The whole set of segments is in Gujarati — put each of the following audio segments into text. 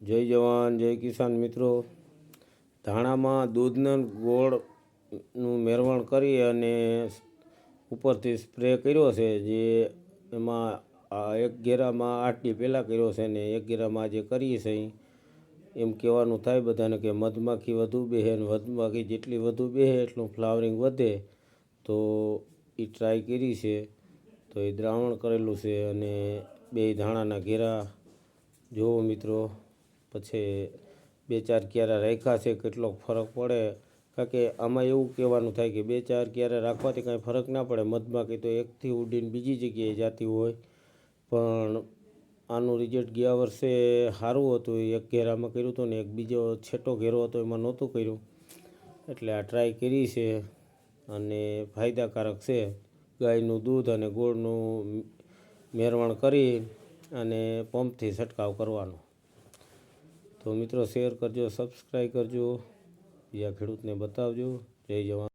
જય જવાન, જય કિસાન મિત્રો. ધાણામાં દૂધના ગોળનું મેળવણ કરી અને ઉપરથી સ્પ્રે કર્યો છે, જે એમાં એક ઘેરામાં આટલી પહેલાં કર્યો છે ને એક ઘેરામાં આજે કરીએ છે, એમ કહેવાનું થાય બધાને કે મધમાખી વધુ બેહે ને મધમાખી જેટલી વધુ બેહે એટલું ફ્લાવરિંગ વધે. તો એ ટ્રાય કરી છે, તો એ દ્રાવણ કરેલું છે અને બે ધાણાના ઘેરા. જુઓ મિત્રો. પછી બે ચાર ક્યારે રાખ્યા છે, કેટલોક ફરક પડે. કારણ કે આમાં એવું કહેવાનું થાય કે બે ચાર ક્યારે રાખવાથી કાંઈ ફરક ના પડે. મધમાખી તો એકથી ઉડીને બીજી જગ્યાએ જતી હોય. પણ આનું રિઝલ્ટ ગયા વર્ષે સારું હતું. એક ઘેરામાં કર્યું હતું ને એક બીજો છેટો ઘેરો હતો, એમાં નહોતું કર્યું. એટલે આ ટ્રાય કરી છે અને ફાયદાકારક છે. ગાયનું દૂધ અને ગોળનું મેરવણ કરી અને પંપથી છંટકાવ કરવાનો. તો મિત્રો શેર કરજો સબસ્ક્રાઈબ કરજો બીજા ખેડૂતને બતાવજો. જય જવાન.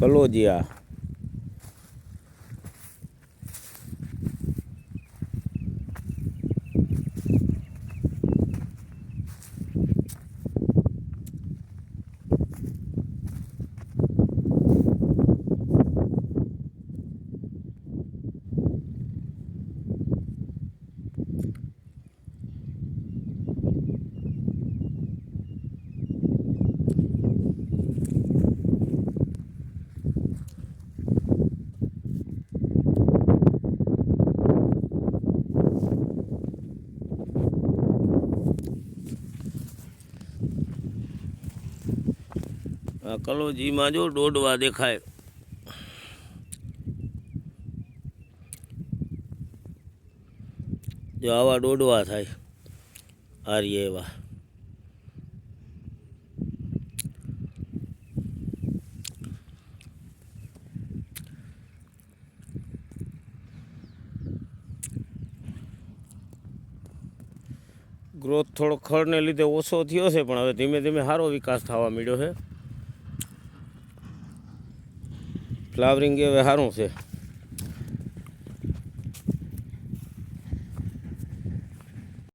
કલોજીયા આ કલોજીમાં જો દોડવા દેખાય. જો આવા દોડવા થાય આર્ય એવા. ગ્રોથ થોડો ખડને લીધે ઓછો થયો છે, પણ હવે ધીમે ધીમે સારો વિકાસ થવા માંડ્યો છે. ફ્લાવરિંગ હવે સારું છે.